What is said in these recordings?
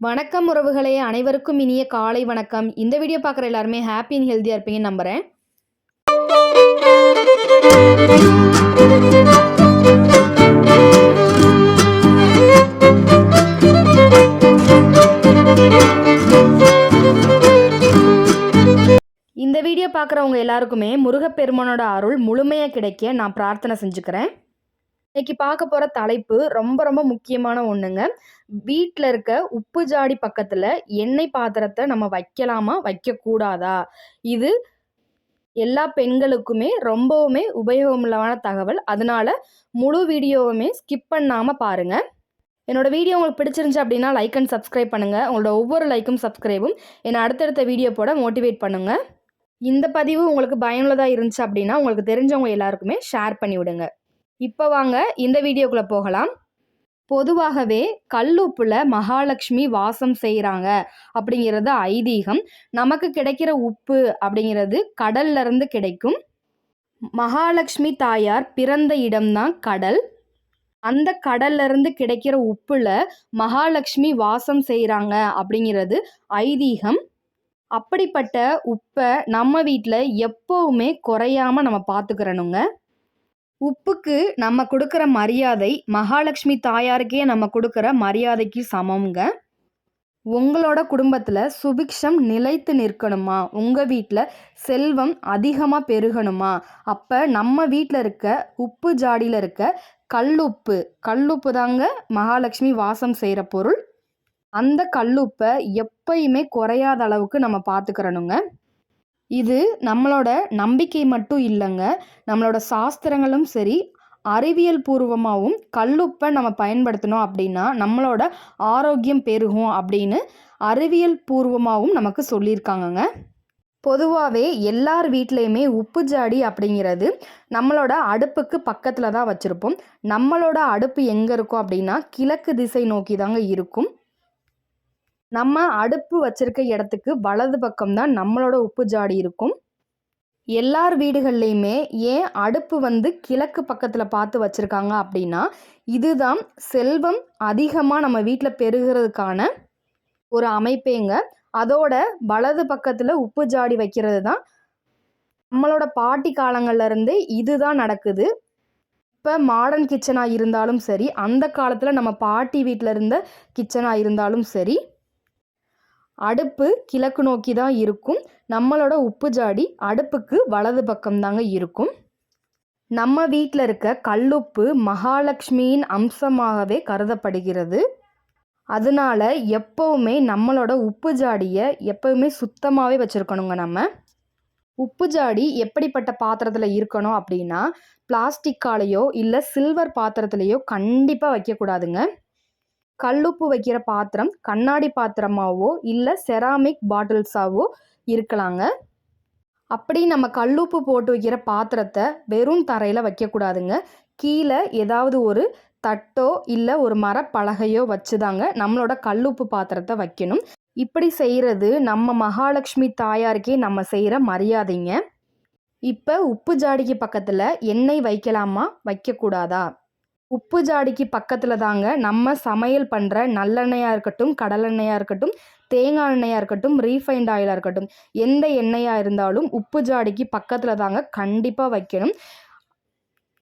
வணக்கம் உறவுகளே அனைவருக்கும் இனிய காலை வணக்கம். இந்த வீடியோ பார்க்குற எல்லாருமே ஹாப்பி அண்ட் ஹெல்த்தியாக இருப்பீங்கன்னு நம்புகிறேன் இந்த வீடியோ பார்க்குறவங்க எல்லாருக்குமே முருகப்பெருமானோட அருள் முழுமையாக கிடைக்க நான் பிரார்த்தனை செஞ்சுக்கிறேன். இன்னைக்கு பார்க்க போகிற தலைப்பு ரொம்ப ரொம்ப முக்கியமான ஒன்றுங்க வீட்டில் இருக்க உப்பு ஜாடி பக்கத்தில் எண்ணெய் பாத்திரத்தை நம்ம வைக்கலாமா? வைக்கக்கூடாதா? இது எல்லா பெண்களுக்குமே ரொம்பவுமே உபயோகமுள்ளமான தகவல். அதனால முழு வீடியோவுமே ஸ்கிப் பண்ணாமல் பாருங்கள் என்னோட வீடியோ உங்களுக்கு பிடிச்சிருந்துச்சு அப்படின்னா லைக் அண்ட் சப்ஸ்கிரைப் பண்ணுங்கள் உங்களோட ஒவ்வொரு லைக்கும் சப்ஸ்கிரைபும் என்னை அடுத்தடுத்த வீடியோ போட மோட்டிவேட் பண்ணுங்கள் இந்த பதிவு உங்களுக்கு பயனுள்ளதாக இருந்துச்சு அப்படின்னா உங்களுக்கு தெரிஞ்சவங்க எல்லாருக்குமே ஷேர் பண்ணி விடுங்க இப்போ வாங்க இந்த வீடியோக்குள்ளே போகலாம். பொதுவாகவே கல்லுப்பில் மகாலட்சுமி வாசம் செய்கிறாங்க அப்படிங்கிறது ஐதீகம். நமக்கு கிடைக்கிற உப்பு அப்படிங்கிறது கடல்லிருந்து கிடைக்கும். மகாலட்சுமி தாயார் பிறந்த இடம்தான் கடல். அந்த கடல்லேருந்து கிடைக்கிற உப்புல மகாலட்சுமி வாசம் செய்கிறாங்க அப்படிங்கிறது ஐதீகம். அப்படிப்பட்ட உப்பை நம்ம வீட்டில் எப்போவுமே குறையாம நம்ம பார்த்துக்கிறணுங்க உப்புக்கு நம்ம கொடுக்குற மரியாதை மகாலட்சுமி தாயாருக்கே நம்ம கொடுக்குற மரியாதைக்கு சமம்ங்க. உங்களோட குடும்பத்தில் சுபிக்ஷம் நிலைத்து நிற்கணுமா? உங்கள் வீட்டில் செல்வம் அதிகமாக பெருகணுமா? அப்போ நம்ம வீட்டில் இருக்க உப்பு ஜாடியில் இருக்க கல்லுப்பு கல்லுப்பு தாங்க மகாலட்சுமி வாசம் செய்கிற பொருள். அந்த கல்லுப்பை எப்பயுமே குறையாத அளவுக்கு நம்ம பார்த்துக்கிறணுங்க இது நம்மளோட நம்பிக்கை மட்டும் இல்லைங்க. நம்மளோட சாஸ்திரங்களும் சரி அறிவியல் பூர்வமாகவும் கல்லுப்பை நம்ம பயன்படுத்தினோம் அப்படின்னா நம்மளோட ஆரோக்கியம் பெருகும் அப்படின்னு அறிவியல் பூர்வமாகவும் நமக்கு சொல்லியிருக்காங்கங்க. பொதுவாகவே எல்லார் வீட்லேயுமே உப்பு ஜாடி அப்படிங்கிறது நம்மளோட அடுப்புக்கு பக்கத்தில் தான் வச்சுருப்போம். நம்மளோட அடுப்பு எங்கே இருக்கும் அப்படின்னா கிழக்கு திசை நோக்கி தாங்க இருக்கும். நம்ம அடுப்பு வச்சிருக்க இடத்துக்கு வலது பக்கம் தான் நம்மளோட உப்பு ஜாடி இருக்கும். எல்லார் வீடுகள்லையுமே ஏன் அடுப்பு வந்து கிழக்கு பக்கத்தில் பார்த்து வச்சுருக்காங்க அப்படின்னா இதுதான் செல்வம் அதிகமாக நம்ம வீட்டில் பெருகிறதுக்கான ஒரு அமைப்பேங்க. அதோட வலது பக்கத்தில் உப்பு ஜாடி வைக்கிறது தான் நம்மளோட பாட்டி காலங்கள்ல இருந்தே இதுதான் நடக்குது. இப்போ மாடர்ன் கிச்சனாக இருந்தாலும் சரி அந்த காலத்தில் நம்ம பாட்டி வீட்டில் இருந்த கிச்சனாக இருந்தாலும் சரி அடுப்பு கிழக்கு நோக்கி தான் இருக்கும். நம்மளோட உப்பு ஜாடி அடுப்புக்கு வலது பக்கம் தாங்க இருக்கும். நம்ம வீட்டில் இருக்க கல்லுப்பு மகாலட்சுமியின் அம்சமாகவே கருதப்படுகிறது. அதனால எப்போவுமே நம்மளோட உப்பு ஜாடியை எப்போவுமே சுத்தமாகவே வச்சுருக்கணுங்க நம்ம. உப்பு ஜாடி எப்படிப்பட்ட பாத்திரத்தில் இருக்கணும் அப்படின்னா பிளாஸ்டிக்காலேயோ இல்லை சில்வர் பாத்திரத்துலேயோ கண்டிப்பாக வைக்கக்கூடாதுங்க. கல்லுப்பு வைக்கிற பாத்திரம் கண்ணாடி பாத்திரமாவோ இல்லை செராமிக் பாட்டில்ஸாவோ இருக்கலாங்க. அப்படி நம்ம கல்லுப்பு போட்டு வைக்கிற பாத்திரத்தை வெறும் தரையில் வைக்கக்கூடாதுங்க. கீழே ஏதாவது ஒரு தட்டோ இல்லை ஒரு மரப்பலகையோ வச்சு தாங்க நம்மளோட கல்லுப்பு பாத்திரத்தை வைக்கணும். இப்படி செய்கிறது நம்ம மகாலட்சுமி தாயாருக்கே நம்ம செய்கிற மரியாதைங்க. இப்போ உப்பு ஜாடிக்கு பக்கத்தில் எண்ணெய் வைக்கலாமா? வைக்கக்கூடாதா? உப்பு ஜாடிக்கு பக்கத்தில் தாங்க நம்ம சமையல் பண்ணுற நல்லெண்ணெயாக இருக்கட்டும் கடலெண்ணெயாக இருக்கட்டும் தேங்காய் எண்ணெயாக இருக்கட்டும் ரீஃபைண்ட் ஆயிலாக இருக்கட்டும் எந்த எண்ணெயாக இருந்தாலும் உப்பு ஜாடிக்கு பக்கத்தில் தாங்க கண்டிப்பாக வைக்கணும்.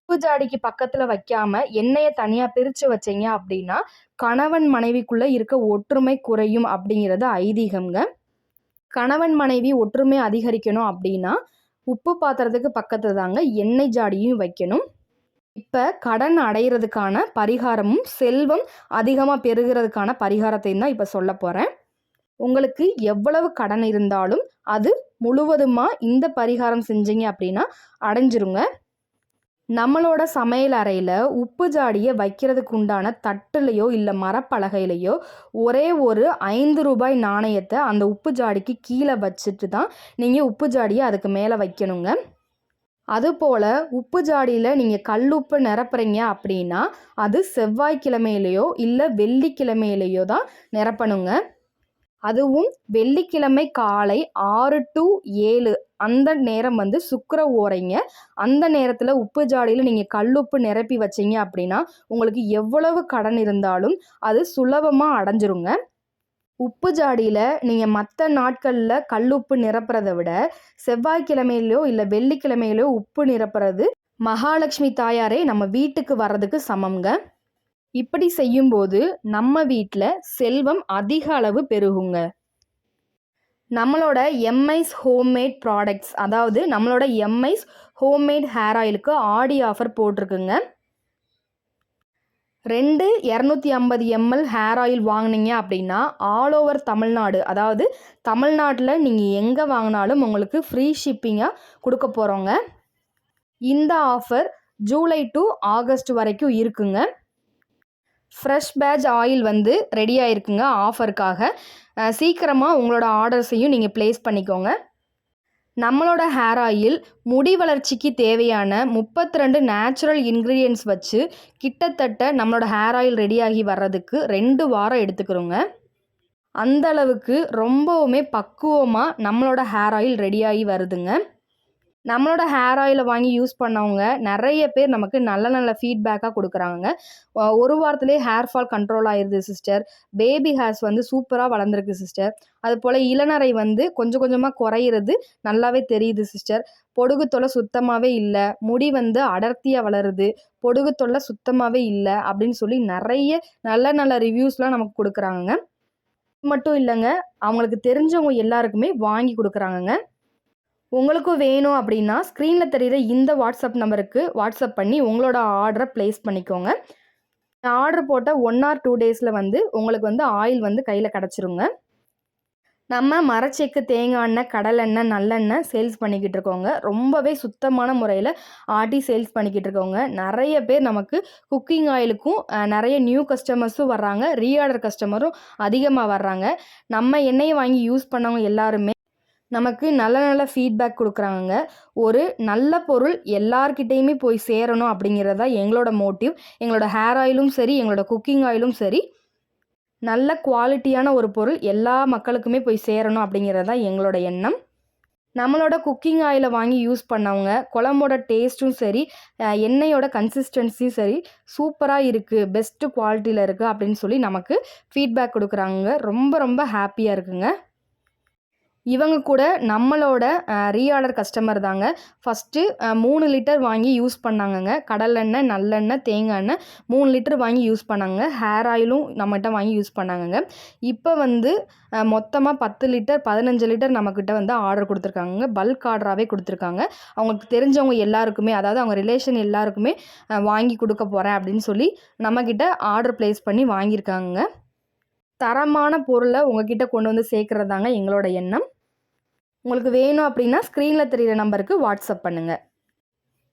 உப்பு ஜாடிக்கு பக்கத்தில் வைக்காமல் எண்ணெயை தனியாக பிரித்து வச்சிங்க அப்படின்னா கணவன் மனைவிக்குள்ளே இருக்க ஒற்றுமை குறையும் அப்படிங்கிறது ஐதீகம்ங்க. கணவன் மனைவி ஒற்றுமை அதிகரிக்கணும் அப்படின்னா உப்பு பாத்திரத்துக்கு பக்கத்தில் தாங்க எண்ணெய் ஜாடியும் வைக்கணும். இப்போ கடன் அடையிறதுக்கான பரிகாரமும் செல்வம் அதிகமாக பெருகிறதுக்கான பரிகாரத்தையும் தான் இப்போ சொல்ல போகிறேன் உங்களுக்கு எவ்வளவு கடன் இருந்தாலும் அது முழுவதுமாக இந்த பரிகாரம் செஞ்சீங்க அப்படின்னா அடைஞ்சிருங்க. நம்மளோட சமையல் அறையில் உப்பு ஜாடியை வைக்கிறதுக்கு உண்டான தட்டுலையோ இல்லை மரப்பலகையிலையோ ஒரே ஒரு ஐந்து ரூபாய் நாணயத்தை அந்த உப்பு ஜாடிக்கு கீழே வச்சுட்டு தான் நீங்கள் உப்பு ஜாடியை அதுக்கு மேலே வைக்கணுங்க. அதுபோல் உப்பு ஜாடியில் நீங்கள் கல்லுப்பு நிரப்புறீங்க அப்படின்னா அது செவ்வாய்க்கிழமையிலையோ இல்லை வெள்ளிக்கிழமையிலையோ தான் நிரப்பணுங்க. அதுவும் வெள்ளிக்கிழமை காலை ஆறு டு ஏழு அந்த நேரம் வந்து சுக்கர ஓரைங்க. அந்த நேரத்தில் உப்பு ஜாடியில் நீங்கள் கல்லுப்பு நிரப்பி வச்சீங்க அப்படின்னா உங்களுக்கு எவ்வளவு கடன் இருந்தாலும் அது சுலபமாக அடைஞ்சிருங்க. உப்பு ஜாடியில் நீங்கள் மற்ற நாட்களில் கல்லுப்பு நிரப்புறத விட செவ்வாய்க்கிழமையிலோ இல்லை வெள்ளிக்கிழமையிலையோ உப்பு நிரப்புறது மகாலட்சுமி தாயாரே நம்ம வீட்டுக்கு வர்றதுக்கு சமம்ங்க. இப்படி செய்யும்போது நம்ம வீட்டில் செல்வம் அதிக அளவு பெருகுங்க. நம்மளோட எம்ஐஸ் ஹோம்மேட் ப்ராடக்ட்ஸ் அதாவது நம்மளோட எம்ஐஸ் ஹோம்மேட் ஹேர் ஆயிலுக்கு ஆடி ஆஃபர் போட்டிருக்குங்க. ரெண்டு இரநூத்தி ஐம்பது எம்எல் ஹேர் ஆயில் வாங்கினீங்க அப்படின்னா ஆல் ஓவர் தமிழ்நாடு அதாவது தமிழ்நாட்டில் நீங்கள் எங்கே வாங்கினாலும் உங்களுக்கு ஃப்ரீ ஷிப்பிங்காக கொடுக்க போகிறோங்க இந்த ஆஃபர் ஜூலை டு ஆகஸ்ட் வரைக்கும் இருக்குங்க. ஃப்ரெஷ் பேட்ச் ஆயில் வந்து ரெடி ஆயிருக்குங்க ஆஃபருக்காக சீக்கிரமாக உங்களோட ஆர்டர்ஸையும் நீங்கள் ப்ளேஸ் பண்ணிக்கோங்க. நம்மளோட ஹேர் ஆயில் முடி வளர்ச்சிக்கு தேவையான முப்பத்தி ரெண்டு நேச்சுரல் இன்க்ரீடியன்ஸ் வச்சு கிட்டத்தட்ட நம்மளோட ஹேர் ஆயில் ரெடியாகி வர்றதுக்கு ரெண்டு வாரம் எடுத்துக்கிறோங்க. அந்த அளவுக்கு ரொம்பவுமே பக்குவமாக நம்மளோட ஹேர் ஆயில் ரெடியாகி வருதுங்க. நம்மளோட ஹேர் ஆயிலை வாங்கி யூஸ் பண்ணவங்க நிறைய பேர் நமக்கு நல்ல நல்ல ஃபீட்பேக்காக கொடுக்குறாங்க. ஒரு வாரத்துலேயே ஹேர் ஃபால் கண்ட்ரோல் ஆயிடுது சிஸ்டர் பேபி ஹேர்ஸ் வந்து சூப்பராக வளர்ந்துருக்கு சிஸ்டர் அது போல் இளநரை வந்து கொஞ்சம் கொஞ்சமாக குறையிறது நல்லாவே தெரியுது சிஸ்டர் பொடுகு தொலை சுத்தமாகவே இல்லை. முடி வந்து அடர்த்தியாக வளருது. பொடுகு தொல்லை சுத்தமாகவே இல்லை அப்படின்னு சொல்லி நிறைய நல்ல நல்ல ரிவ்யூஸ்லாம் நமக்கு கொடுக்குறாங்க மட்டும் இல்லைங்க அவங்களுக்கு தெரிஞ்சவங்க எல்லாருக்குமே வாங்கி கொடுக்குறாங்கங்க. உங்களுக்கும் வேணும் அப்படின்னா ஸ்க்ரீனில் தெரிகிற இந்த வாட்ஸ்அப் நம்பருக்கு வாட்ஸ்அப் பண்ணி உங்களோட ஆர்டரை ப்ளேஸ் பண்ணிக்கோங்க. ஆர்டர் போட்ட ஒன் ஆர் டூ டேஸில் வந்து உங்களுக்கு வந்து ஆயில் வந்து கையில் கிடச்சிருங்க. நம்ம மரச்செக்கு தேங்காய் எண்ணெய் கடலெண்ணெய் நல்லெண்ணெய் சேல்ஸ் பண்ணிக்கிட்டு இருக்கோங்க. ரொம்பவே சுத்தமான முறையில் ஆட்டி சேல்ஸ் பண்ணிக்கிட்டு இருக்கோங்க. நிறைய பேர் நமக்கு குக்கிங் ஆயிலுக்கும் நிறைய நியூ கஸ்டமர்ஸும் வர்றாங்க. ரீஆர்டர் கஸ்டமரும் அதிகமாக வர்றாங்க. நம்ம எண்ணெயை வாங்கி யூஸ் பண்ணவங்க எல்லாருமே நமக்கு நல்ல நல்ல ஃபீட்பேக் கொடுக்குறாங்க ஒரு நல்ல பொருள் எல்லார்கிட்டேயுமே போய் சேரணும் அப்படிங்கிறது தான் எங்களோட மோட்டிவ் எங்களோட ஹேர் ஆயிலும் சரி எங்களோட குக்கிங் ஆயிலும் சரி நல்ல குவாலிட்டியான ஒரு பொருள் எல்லா மக்களுக்குமே போய் சேரணும் அப்படிங்கிறது தான் எங்களோட எண்ணம். நம்மளோட குக்கிங் ஆயிலை வாங்கி யூஸ் பண்ணவங்க குழம்போட டேஸ்ட்டும் சரி எண்ணெயோட கன்சிஸ்டன்சியும் சரி சூப்பராக இருக்குது பெஸ்ட்டு குவாலிட்டியில் இருக்குது அப்படின்னு சொல்லி நமக்கு ஃபீட்பேக் கொடுக்குறாங்க ரொம்ப ரொம்ப ஹாப்பியாக இருக்குங்க. இவங்க கூட நம்மளோட ரீஆர்டர் கஸ்டமர் தாங்க. ஃபஸ்ட்டு மூணு லிட்டர் வாங்கி யூஸ் பண்ணாங்கங்க. கடலெண்ணெய் நல்லெண்ணெய் தேங்காய் எண்ணெய் மூணு லிட்டர் வாங்கி யூஸ் பண்ணாங்க ஹேர் ஆயிலும் நம்மகிட்ட வாங்கி யூஸ் பண்ணாங்கங்க. இப்போ வந்து மொத்தமாக பத்து லிட்டர் பதினஞ்சு லிட்டர் நம்மக்கிட்ட வந்து ஆர்டர் கொடுத்துருக்காங்க பல்க் ஆர்டராகவே கொடுத்துருக்காங்க. அவங்களுக்கு தெரிஞ்சவங்க எல்லாருக்குமே அதாவது அவங்க ரிலேஷன் எல்லாருக்குமே வாங்கி கொடுக்க போகிறேன் அப்படின்னு சொல்லி நம்மக்கிட்ட ஆர்டர் ப்ளேஸ் பண்ணி வாங்கியிருக்காங்க தரமான பொருளை உங்ககிட்ட கொண்டு வந்து சேர்க்குறதாங்க எங்களோட எண்ணம். உங்களுக்கு வேணும் அப்படின்னா ஸ்க்ரீனில் தெரிகிற நம்பருக்கு வாட்ஸ்அப் பண்ணுங்கள்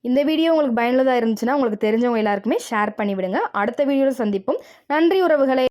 இந்த வீடியோ உங்களுக்கு பயனுள்ளதாக இருந்துச்சுன்னா உங்களுக்கு தெரிஞ்சவங்க எல்லாருக்குமே ஷேர் பண்ணிவிடுங்க. அடுத்த வீடியோவில் சந்திப்போம். நன்றி உறவுகளை.